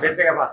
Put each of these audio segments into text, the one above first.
Vete, capaz.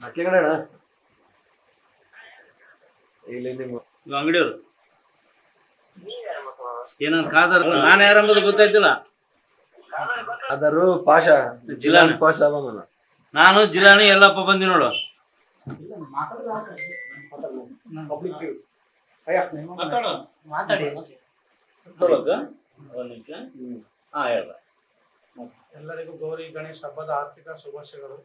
ಅಟ್ಲಿ ಕಡೆ ಅಣ್ಣ. ಇಲ್ಲಿ ನಿಮ್ಮ ಅಂಗಡಿಯವ್ರು. ಏನಂತ ಕಾದಾರ ನಾನು ಯಾರಂಬುದು ಗೊತ್ತಾಯ್ತಿಲ್ಲ. ಅದರು ಪಾಷ. ಜಿಲ್ಲಾ ಪಾಷ ಬಂದನ ನಾನು ಜಿಲಾನಿ ಎಲ್ಲಪ್ಪ ಬಂದಿ ನೋಡು. ಮಾತಾಡಿ. ಒಂದ್ ನಿಮಿಷ. ಹಾ ಹೇಳ ಎಲ್ಲರಿಗೂ ಗೌರಿ ಗಣೇಶ ಹಬ್ಬದ ಆರ್ಥಿಕ ಶುಭಾಶಯಗಳು